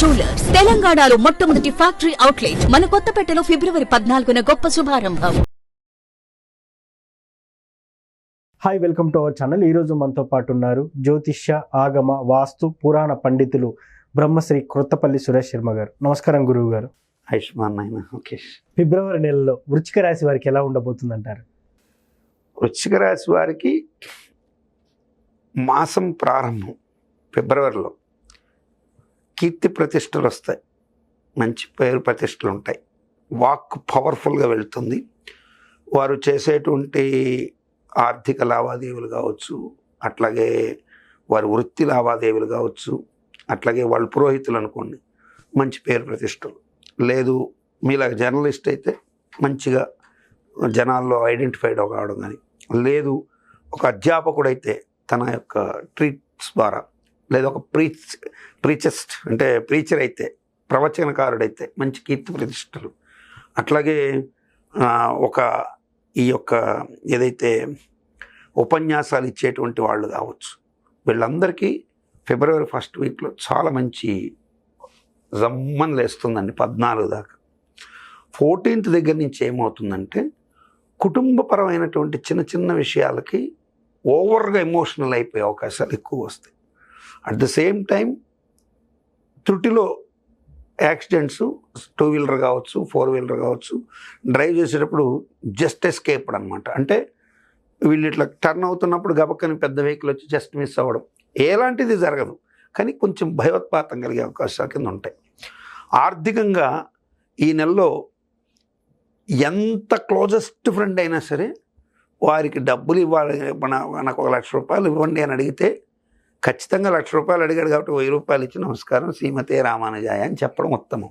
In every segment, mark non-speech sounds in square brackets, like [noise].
Jewellers తెలంగాణలో మొట్టమొదటి factory outlet మన కొత్తపేటలో ఫిబ్రవరి పద్నాలుగున గొప్ప శుభారంభం. Hi welcome to our channel ఈరోజు మనతో పాటు ఉన్నారు జ్యోతిష్య ఆగమ వాస్తు పురాణ పండితులు బ్రహ్మశ్రీ క్రొత్తపల్లి సురేష్ శర్మ గారు. నమస్కారం గురువు గారు ఆయుష్మాన్ నాయన ఓకే ఫిబ్రవరి నెలలో వృచ్చిక రాశి వారికి ఎలా ఉండబోతుందంటారు? వృశ్చిక రాశి వారికి మాసం ప్రారంభం ఫిబ్రవరిలో. కీర్తి ప్రతిష్టలు వస్తాయి. మంచి పేరు ప్రతిష్టలు ఉంటాయి. వాక్ పవర్ఫుల్గా వెళ్తుంది. వారు చేసేటువంటి ఆర్థిక లావాదేవీలు కావచ్చు అట్లాగే వారి వృత్తి లావాదేవీలు కావచ్చు అట్లాగే వాళ్ళు పురోహితులు అనుకోండి మంచి పేరు ప్రతిష్టలు. లేదు మీలాగ జర్నలిస్ట్ అయితే మంచిగా జనాల్లో ఐడెంటిఫైడ్ కావడం కానీ లేదు ఒక అధ్యాపకుడైతే తన యొక్క ట్రీట్స్ ద్వారా లేదా ఒక ప్రీచ్ ప్రీచెస్ట్ అంటే ప్రీచర్ అయితే ప్రవచనకారుడైతే మంచి కీర్తి ప్రతిష్టలు. అట్లాగే ఒక ఈ యొక్క ఏదైతే ఉపన్యాసాలు ఇచ్చేటువంటి వాళ్ళు కావచ్చు. వీళ్ళందరికీ ఫిబ్రవరి ఫస్ట్ వీక్లో చాలా మంచి జమ్మని లేస్తుందండి పద్నాలుగు దాకా. ఫోర్టీన్త్ దగ్గర నుంచి ఏమవుతుందంటే కుటుంబపరమైనటువంటి చిన్న చిన్న విషయాలకి ఓవర్గా ఎమోషనల్ అయిపోయే అవకాశాలు ఎక్కువ వస్తాయి. అట్ ద సేమ్ టైం త్రుటిలో యాక్సిడెంట్స్ టూ వీలర్ కావచ్చు ఫోర్ వీలర్ కావచ్చు డ్రైవ్ చేసేటప్పుడు జస్ట్ ఎస్కేప్డ్ అనమాట అంటే వీళ్ళు ఇట్లా టర్న్ అవుతున్నప్పుడు గబక్కని పెద్ద వెహికల్ వచ్చి జస్ట్ మిస్ అవ్వడం. ఎలాంటిది జరగదు. కానీ కొంచెం భయోత్పాతం కలిగే అవకాశాలు కింద ఉంటాయి. ఆర్థికంగా ఈ నెలలో ఎంత క్లోజెస్ట్ ఫ్రెండ్ అయినా సరే వారికి డబ్బులు ఇవ్వాలి మన నాకు ఒక లక్ష రూపాయలు ఇవ్వండి అని అడిగితే ఖచ్చితంగా లక్ష రూపాయలు అడిగాడు కాబట్టి వెయ్యి రూపాయలు ఇచ్చి నమస్కారం శ్రీమతే రామానుజాయ అని చెప్పడం ఉత్తమం.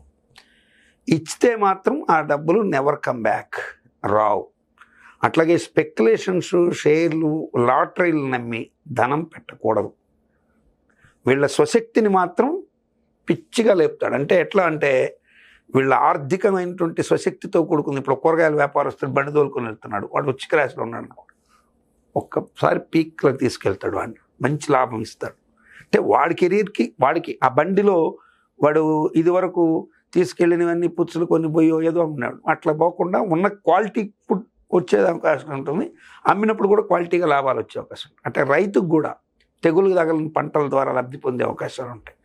ఇచ్చితే మాత్రం ఆ డబ్బులు నెవర్ కమ్ బ్యాక్ రావు. అట్లాగే స్పెక్యులేషన్స్ షేర్లు లాటరీలు నమ్మి ధనం పెట్టకూడదు. వీళ్ళ స్వశక్తిని మాత్రం పిచ్చిగా లేపుతాడు. అంటే ఎట్లా అంటే వీళ్ళ ఆర్థికమైనటువంటి స్వశక్తితో కూడుకుంది. ఇప్పుడు కూరగాయల వ్యాపారస్తుడు బండి తోలుకొని వెళ్తున్నాడు. వాడు ఉచ్చిక రాశిలో ఉన్నాడు ఒక్కసారి పీక్లో తీసుకెళ్తాడు వాడిని. మంచి లాభం ఇస్తాడు. అంటే వాడి కెరీర్కి వాడికి ఆ బండిలో వాడు ఇది వరకు తీసుకెళ్ళినవన్నీ పుచ్చులు కొన్ని పోయో ఏదో అమ్మినాడు అట్లా పోకుండా ఉన్న క్వాలిటీ ఫుడ్ వచ్చే అవకాశం ఉంటుంది. అమ్మినప్పుడు కూడా క్వాలిటీగా లాభాలు వచ్చే అవకాశం ఉంటుంది. అంటే రైతుకు కూడా తెగులు తగలని పంటల ద్వారా లబ్ధి పొందే అవకాశాలు ఉంటాయి.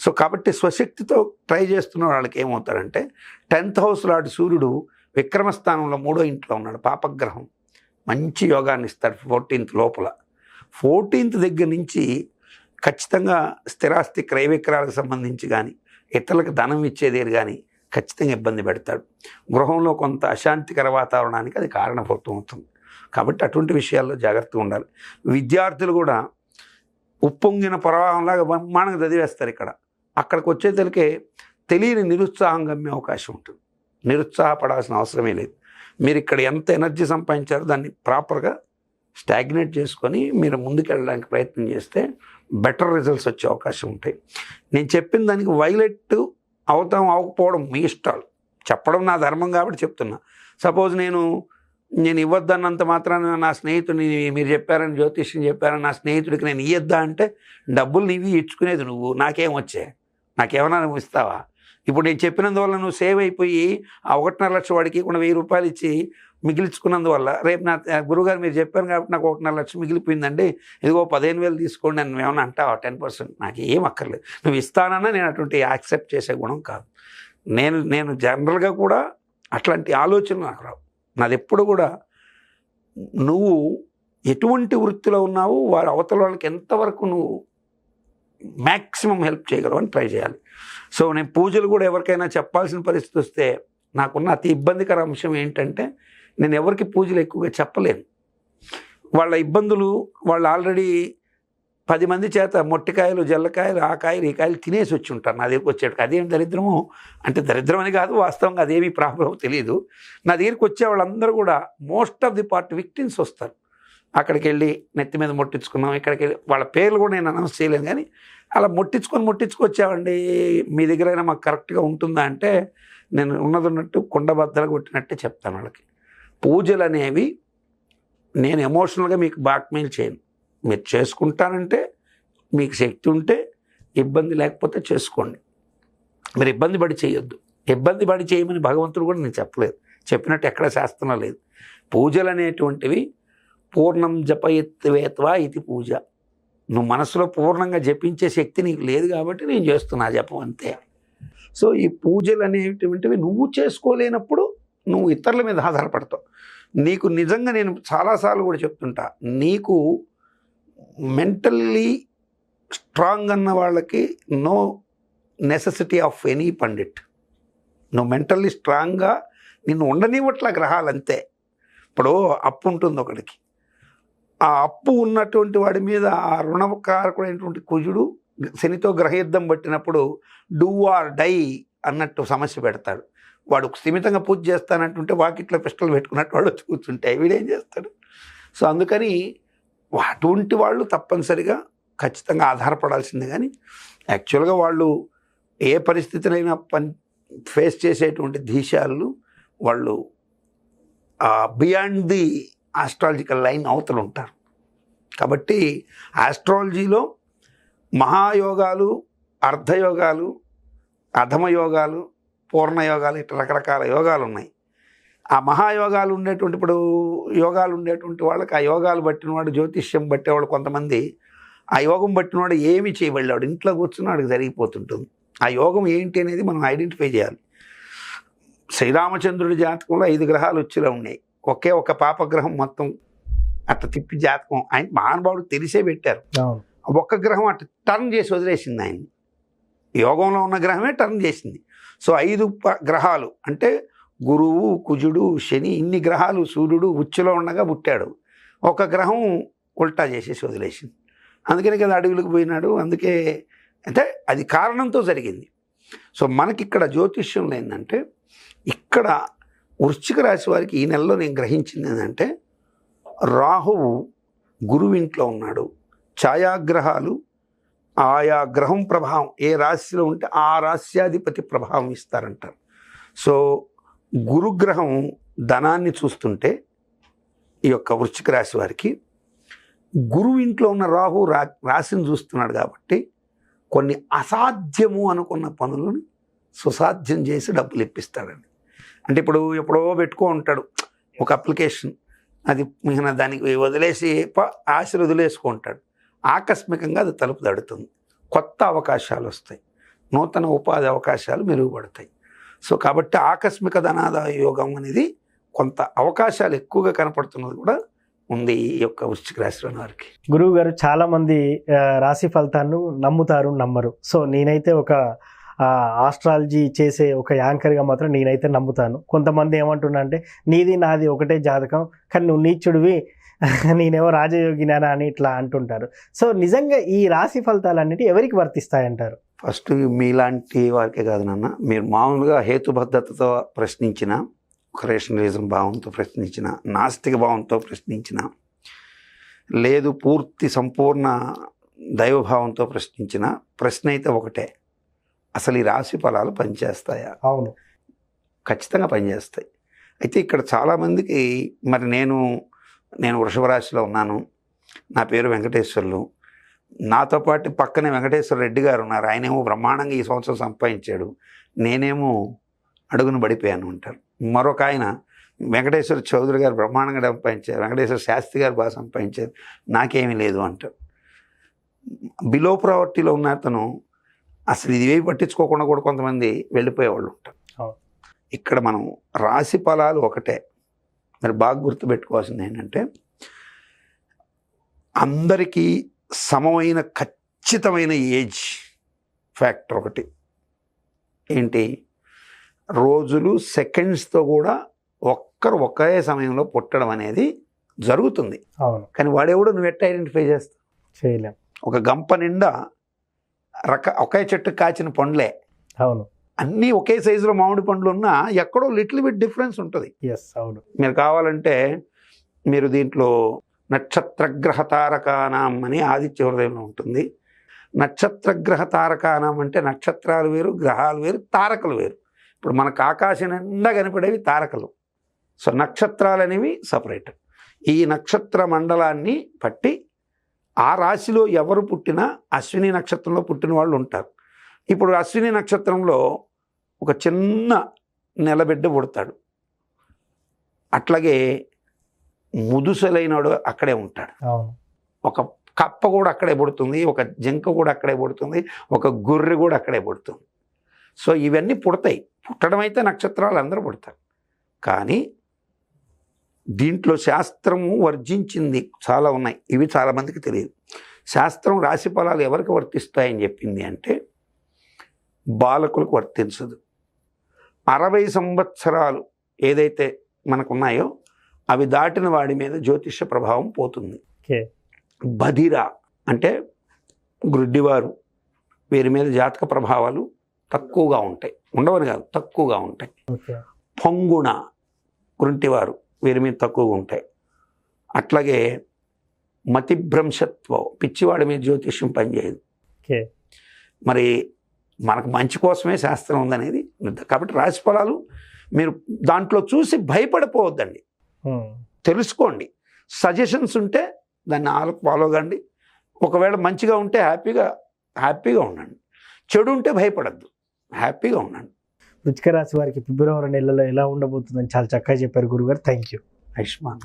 సో కాబట్టి స్వశక్తితో ట్రై చేస్తున్న వాళ్ళకి ఏమవుతారంటే టెన్త్ హౌస్ లాంటి సూర్యుడు విక్రమస్థానంలో మూడో ఇంట్లో ఉన్నాడు. పాపగ్రహం. మంచి యోగాన్ని ఇస్తాడు ఫోర్టీన్త్ లోపల. ఫోర్టీన్త్ దగ్గర నుంచి ఖచ్చితంగా స్థిరాస్తి క్రయ విక్రయాలకు సంబంధించి కానీ ఇతరులకు ధనం ఇచ్చేదేరు కానీ ఖచ్చితంగా ఇబ్బంది పెడతాడు. గృహంలో కొంత అశాంతికర వాతావరణానికి అది కారణభూతం అవుతుంది. కాబట్టి అటువంటి విషయాల్లో జాగ్రత్తగా ఉండాలి. విద్యార్థులు కూడా ఉప్పొంగిన ప్రవాహంలాగా బ్రహ్మాండంగా చదివేస్తారు ఇక్కడ. అక్కడికి వచ్చేసరికి తెలియని నిరుత్సాహం గమ్మే అవకాశం ఉంటుంది. నిరుత్సాహపడాల్సిన అవసరమే లేదు. మీరు ఇక్కడ ఎంత ఎనర్జీ సంపాదించారో దాన్ని ప్రాపర్గా స్టాగ్నేట్ చేసుకొని మీరు ముందుకెళ్ళడానికి ప్రయత్నం చేస్తే బెటర్ రిజల్ట్స్ వచ్చే అవకాశం ఉంటాయి. నేను చెప్పిన దానికి వైలెట్ అవుతాం అవ్వకపోవడం మీ ఇష్టాలు. చెప్పడం నా ధర్మం కాబట్టి చెప్తున్నా. సపోజ్ నేను నేను ఇవ్వద్దన్నంత మాత్రాన నా స్నేహితుడిని మీరు చెప్పారని జ్యోతిష్యం చెప్పారని నా స్నేహితుడికి నేను ఇవ్వద్దా అంటే డబ్బులు నీవి ఇచ్చుకునేది నువ్వు నాకేం వచ్చే? నాకేమన్నా నువ్వు ఇస్తావా? ఇప్పుడు నేను చెప్పినందువల్ల నువ్వు సేవ్ అయిపోయి ఆ ఒకటిన్నర లక్ష వాడికి కూడా వెయ్యి రూపాయలు ఇచ్చి మిగిలించుకున్నందువల్ల రేపు నా గురుగారు మీరు చెప్పారు కాబట్టి నాకు ఒకటిన్నర లక్షలు మిగిలిపోయిందండి. ఇదిగో పదిహేను వేలు తీసుకోండి అని ఏమన్నా అంటావా? Ten percent. నాకు ఏం అక్కర్లేదు. నువ్వు ఇస్తానన్నా నేను అటువంటి యాక్సెప్ట్ చేసే గుణం కాదు. నేను నేను జనరల్గా కూడా అట్లాంటి ఆలోచనలు నాకు రావు. నాది ఎప్పుడు కూడా నువ్వు ఎటువంటి వృత్తిలో ఉన్నావు వారి అవతల వాళ్ళకి ఎంతవరకు నువ్వు మ్యాక్సిమం హెల్ప్ చేయగలవు అని ట్రై చేయాలి. సో నేను పూజలు కూడా ఎవరికైనా చెప్పాల్సిన పరిస్థితి వస్తే నాకున్న అతి ఇబ్బందికర అంశం ఏంటంటే నేను ఎవరికి పూజలు ఎక్కువగా చెప్పలేను. వాళ్ళ ఇబ్బందులు వాళ్ళు ఆల్రెడీ పది మంది చేత మొట్టికాయలు జల్లకాయలు ఆ కాయలు ఈ కాయలు తినేసి వచ్చి ఉంటారు. నా దగ్గరికి వచ్చేటికి అదేం దరిద్రము? అంటే దరిద్రం అని కాదు వాస్తవంగా అదేమీ ప్రాబ్లం తెలియదు నా దగ్గరికి వచ్చే వాళ్ళందరూ కూడా most of the part victims వస్తారు. అక్కడికి వెళ్ళి నెత్తి మీద ముట్టించుకున్నాం ఇక్కడికి వెళ్ళి వాళ్ళ పేర్లు కూడా నేను అనౌన్స్ చేయలేను కానీ అలా ముట్టించుకొని ముట్టించుకొచ్చావండి మీ దగ్గరైనా మాకు కరెక్ట్గా ఉంటుందా అంటే నేను ఉన్నది ఉన్నట్టు కుండబద్దలు కొట్టినట్టే చెప్తాను వాళ్ళకి. పూజలు అనేవి నేను ఎమోషనల్గా మీకు బ్లాక్మెయిల్ చేయను. మీరు చేసుకుంటానంటే మీకు శక్తి ఉంటే ఇబ్బంది లేకపోతే చేసుకోండి. మీరు ఇబ్బంది పడి చేయొద్దు. ఇబ్బంది పడి చేయమని భగవంతుడు కూడా నేను చెప్పలేదు. చెప్పినట్టు ఎక్కడ శాస్త్రం లేదు. పూజలు అనేటువంటివి పూర్ణం జపయత్వేత్వా ఇది పూజ. నువ్వు మనసులో పూర్ణంగా జపించే శక్తి నీకు లేదు కాబట్టి నేను చేస్తున్నా జపం అంతే. సో ఈ పూజలు అనేటువంటివి నువ్వు చేసుకోలేనప్పుడు నువ్వు ఇతరుల మీద ఆధారపడతావు. నీకు నిజంగా నేను చాలాసార్లు కూడా చెప్తుంటా నీకు మెంటల్లీ స్ట్రాంగ్ అన్న వాళ్ళకి no necessity of any pandit. నువ్వు మెంటల్లీ స్ట్రాంగ్గా నిన్ను ఉండనివ్వట్లా గ్రహాలు అంతే. ఇప్పుడు అప్పు ఉంటుంది ఒకడికి. ఆ అప్పు ఉన్నటువంటి వాడి మీద ఆ రుణకారకుడైనటువంటి కుజుడు శనితో గ్రహయుద్ధం పట్టినప్పుడు డూ ఆర్ డై అన్నట్టు సమస్య పెడతాడు. వాడు స్థిమితంగా పూజ చేస్తానంటుంటే వాకిట్లో పిస్టల్ పెట్టుకున్నట్టు వాడు వచ్చి కూర్చుంటే వీడేం చేస్తాడు? సో అందుకని అటువంటి వాళ్ళు తప్పనిసరిగా ఖచ్చితంగా ఆధారపడాల్సిందే. కానీ యాక్చువల్గా వాళ్ళు ఏ పరిస్థితినైనా పని ఫేస్ చేసేటువంటి దేశాలు వాళ్ళు బియాండ్ ది ఆస్ట్రాలజికల్ లైన్ అవతలు ఉంటారు. కాబట్టి ఆస్ట్రాలజీలో మహాయోగాలు అర్ధయోగాలు అధమయోగాలు పూర్ణయోగాలు ఇట్లా రకరకాల యోగాలు ఉన్నాయి ఆ మహాయోగాలు ఉండేటువంటి ఇప్పుడు యోగాలు ఉండేటువంటి వాళ్ళకి ఆ యోగాలు పట్టిన వాడు జ్యోతిష్యం పట్టేవాడు కొంతమంది ఆ యోగం పట్టిన వాడు ఏమి చేయబడ్డాడు ఇంట్లో కూర్చుని వాడికి జరిగిపోతుంటుంది. ఆ యోగం ఏంటి అనేది మనం ఐడెంటిఫై చేయాలి. శ్రీరామచంద్రుడి జాతకంలో ఐదు గ్రహాలు వచ్చేలా ఉన్నాయి. ఒకే ఒక పాపగ్రహం మొత్తం అట్లా తిప్పి జాతకం. ఆయన మహానుభావుడు తెలిసే పెట్టారు. ఒక్క గ్రహం అట్లా టర్న్ చేసి వదిలేసింది ఆయన్ని. యోగంలో ఉన్న గ్రహమే టర్న్ చేసింది. సో ఐదు గ్రహాలు అంటే గురువు కుజుడు శని ఇన్ని గ్రహాలు సూర్యుడు ఉచ్చులో ఉండగా పుట్టాడు. ఒక గ్రహం ఉల్టా చేసేసి వదిలేసింది. అందుకనే కదా అడవులకు పోయినాడు. అందుకే అంటే అది కారణంతో జరిగింది. సో మనకి ఇక్కడ జ్యోతిష్యంలో ఏంటంటే ఇక్కడ వృశ్చిక రాశి వారికి ఈ నెలలో నేను గ్రహించింది ఏంటంటే రాహువు గురువు ఇంట్లో ఉన్నాడు. ఛాయాగ్రహాలు ఆయా గ్రహం ప్రభావం ఏ రాశిలో ఉంటే ఆ రాశ్యాధిపతి ప్రభావం ఇస్తారంటారు. సో గురుగ్రహం ధనాన్ని చూస్తుంటే ఈ యొక్క వృశ్చిక రాశి వారికి గురువు ఇంట్లో ఉన్న రాహు రా రాశిని చూస్తున్నాడు కాబట్టి కొన్ని అసాధ్యము అనుకున్న పనులను సుసాధ్యం చేసి డబ్బులు ఇప్పిస్తాడండి. అంటే ఇప్పుడు ఎప్పుడో పెట్టుకో ఉంటాడు ఒక అప్లికేషన్. అది మిగిలిన దానికి వదిలేసి ప- ఆశలు వదిలేసుకుంటాడు. ఆకస్మికంగా అది తలుపు తడుతుంది. కొత్త అవకాశాలు వస్తాయి నూతన ఉపాధి అవకాశాలు మెరుగుపడతాయి. సో కాబట్టి ఆకస్మిక ధనాదాయ యోగం అనేది కొంత అవకాశాలు ఎక్కువగా కనపడుతున్నది కూడా ఉంది ఈ యొక్క వృశ్చిక రాశిలోని వారికి. గురువు గారు చాలామంది రాశి ఫలితాలను నమ్ముతారు నమ్మరు. సో నేనైతే ఒక ఆస్ట్రాలజీ చేసే ఒక యాంకర్గా మాత్రం నేనైతే నమ్ముతాను. కొంతమంది ఏమంటున్నా అంటే నీది నాది ఒకటే జాతకం కానీ నువ్వు నీచుడివి [laughs] నేనేమో రాజయోగినానా అని ఇట్లా అంటుంటారు. సో నిజంగా ఈ రాశి ఫలితాలు అన్నిటి ఎవరికి వర్తిస్తాయంటారు? ఫస్ట్ మీలాంటి వారికే కాదు నాన్న మీరు మామూలుగా హేతుబద్ధతతో ప్రశ్నించిన రేషనలిజం భావంతో ప్రశ్నించిన నాస్తిక భావంతో ప్రశ్నించిన లేదు పూర్తి సంపూర్ణ దైవభావంతో ప్రశ్నించిన ప్రశ్న అయితే ఒకటే. అసలు ఈ రాశి ఫలాలు పనిచేస్తాయా? అవును. ఖచ్చితంగా పనిచేస్తాయి. అయితే ఇక్కడ చాలామందికి మరి నేను నేను వృషభ రాశిలో ఉన్నాను. నా పేరు వెంకటేశ్వర్లు. నాతో పాటు పక్కనే వెంకటేశ్వర రెడ్డి గారు ఉన్నారు. ఆయనేమో బ్రహ్మాండంగా ఈ సంవత్సరం సంపాదించాడు. నేనేమో అడుగును పడిపోయాను అంటారు. మరొక ఆయన వెంకటేశ్వర చౌదరి గారు బ్రహ్మాండంగా సంపాదించారు. వెంకటేశ్వర శాస్త్రి గారు బాగా సంపాదించారు. నాకేమీ లేదు అంటారు. బిలో ప్రావర్టీలో ఉన్న అతను అసలు ఇది ఏవి పట్టించుకోకుండా కూడా కొంతమంది వెళ్ళిపోయేవాళ్ళు ఉంటారు. ఇక్కడ మనం రాశి ఫలాలు ఒకటే. మరి బాగా గుర్తుపెట్టుకోవాల్సింది ఏంటంటే అందరికీ సమమైన ఖచ్చితమైన ఏజ్ ఫ్యాక్టర్ ఒకటి. ఏంటి? రోజులు సెకండ్స్తో కూడా ఒక్కరు ఒకే సమయంలో పుట్టడం అనేది జరుగుతుంది. కానీ వాడెవడో? నువ్వు ఎట్ట ఐడెంటిఫై చేస్తావు? చేయలేం. ఒక గంప నిండా రక ఒకే చెట్టు కాచిన పండ్లే. అవును. అన్నీ ఒకే సైజులో మామిడి పండ్లు ఉన్నా ఎక్కడో లిటిల్ బిట్ డిఫరెన్స్ ఉంటుంది. ఎస్ అవును. మీరు కావాలంటే మీరు దీంట్లో నక్షత్రగ్రహ తారకానాం అని ఆదిత్య హృదయంలో ఉంటుంది. నక్షత్రగ్రహ తారకానాం అంటే నక్షత్రాలు వేరు గ్రహాలు వేరు తారకలు వేరు. ఇప్పుడు మనకు ఆకాశం నిండా కనపడేవి తారకలు. సో నక్షత్రాలు అనేవి సపరేట్. ఈ నక్షత్ర మండలాన్ని పట్టి ఆ రాశిలో ఎవరు పుట్టినా అశ్విని నక్షత్రంలో పుట్టిన వాళ్ళు ఉంటారు. ఇప్పుడు అశ్విని నక్షత్రంలో ఒక చిన్న నెలబిడ్డ పుడతాడు. అట్లాగే ముదుసలైనడు అక్కడే ఉంటాడు. ఒక కప్ప కూడా అక్కడే పుడుతుంది ఒక జింక కూడా అక్కడే పుడుతుంది ఒక గొర్రె కూడా అక్కడే పుడుతుంది. సో ఇవన్నీ పుడతాయి. పుట్టడం అయితే నక్షత్రాలు అందరూ పుడతారు. కానీ దీంట్లో శాస్త్రము వర్జించింది చాలా ఉన్నాయి. ఇవి చాలామందికి తెలియదు. శాస్త్రం రాశి ఫలాలు ఎవరికి వర్తిస్తాయని చెప్పింది అంటే బాలకులకు వర్తించదు. అరవై సంవత్సరాలు ఏదైతే మనకున్నాయో అవి దాటిన వాడి మీద జ్యోతిష ప్రభావం పోతుంది. బధిర అంటే గ్రుడ్డివారు వీరి మీద జాతక ప్రభావాలు తక్కువగా ఉంటాయి. ఉండవని కాదు తక్కువగా ఉంటాయి. పొంగుణ గుంటివారు వీరి మీద తక్కువగా ఉంటాయి. అట్లాగే మతిభ్రంశత్వం పిచ్చివాడి మీద జ్యోతిష్యం పనిచేయదు. మరి మనకు మంచి కోసమే శాస్త్రం ఉందనేది కాబట్టి రాశి ఫలాలు మీరు దాంట్లో చూసి భయపడిపోవద్దండి. తెలుసుకోండి. సజెషన్స్ ఉంటే దాన్ని ఆలో ఫాలో కండి. ఒకవేళ మంచిగా ఉంటే హ్యాపీగా హ్యాపీగా ఉండండి. చెడు ఉంటే భయపడద్దు. హ్యాపీగా ఉండండి. వృచ్చిక రాశి వారికి ఫిబ్రవరి నెలలో ఎలా ఉండబోతుందని చాలా చక్కగా చెప్పారు గురుగారు. Thank you Ayushman